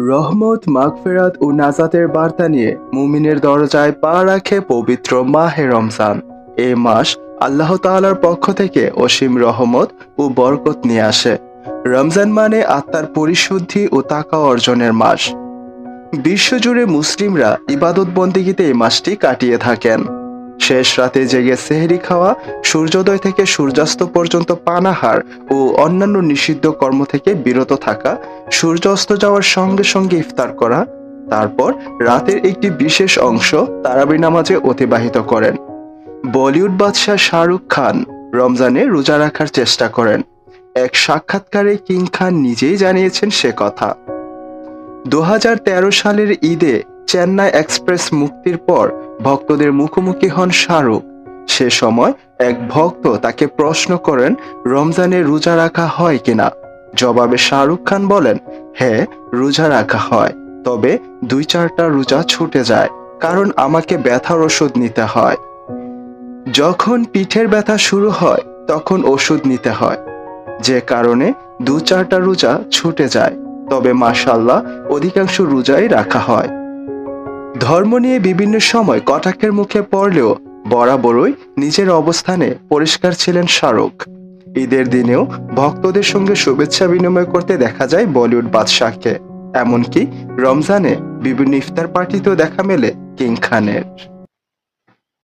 রহমত, মাগফেরাত ও নাজাতের বার্তা নিয়ে মুমিনের দরজায় পা রাখে পবিত্র মাহে রমজান। এই মাস আল্লাহ তাআলার পক্ষ থেকে অসীম রহমত ও বরকত নিয়ে আসে। রমজান মানে আত্মার পরিশুদ্ধি ও তাকা অর্জনের মাস। বিশ্বজুড়ে মুসলিমরা ইবাদত বন্দিগিতে এই মাসটি কাটিয়ে থাকেন। শেষ রাতে জেগে সেহরি খাওয়া, সূর্যোদয় থেকে সূর্যাস্ত পর্যন্ত পানাহার ও অন্যান্য নিষিদ্ধ কর্ম থেকে বিরত থাকা সূর্য অস্ত যাওয়ার সঙ্গে সঙ্গে ইফতার করা, তারপর রাতের একটি বিশেষ অংশ তারাবি নামাজে অতিবাহিত করেন। বলিউড বাদশাহ শাহরুখ খান রমজানে রোজা রাখার চেষ্টা করেন। এক সাক্ষাৎকারে কিং খান নিজেই জানিয়েছেন সে কথা। দু হাজার তেরো সালের ঈদে চেন্নাই এক্সপ্রেস মুক্তির পর ভক্তদের মুখোমুখি হন শাহরুখ সে সময় এক ভক্ত তাকে প্রশ্ন করেন, রমজানে রোজা রাখা হয় কিনা জবাবে শাহরুখ খান বলেন হ্যাঁ রোজা রাখা হয়। তবে দুই চারটা রোজা ছুটে যায়, কারণ আমাকে ব্যথার ওষুধ নিতে হয়। যখন পিঠের ব্যথা শুরু হয়, তখন ওষুধ নিতে হয়। যে কারণে দু চারটা রোজা ছুটে যায়। তবে মাশাল্লাহ অধিকাংশ রোজাই রাখা হয়। ধর্ম নিয়ে বিভিন্ন সময় কটাক্ষের মুখে পড়লেও বরাবরই নিজের অবস্থানে পরিষ্কার ছিলেন শাহরুখ ঈদের দিনেও ভক্তদের সঙ্গে শুভেচ্ছা বিনিময় করতে দেখা যায় বলিউড বাদশাহকে। এমনকি রমজানে বিভিন্ন ইফতার পার্টিতেও দেখা মেলে কিং খানের।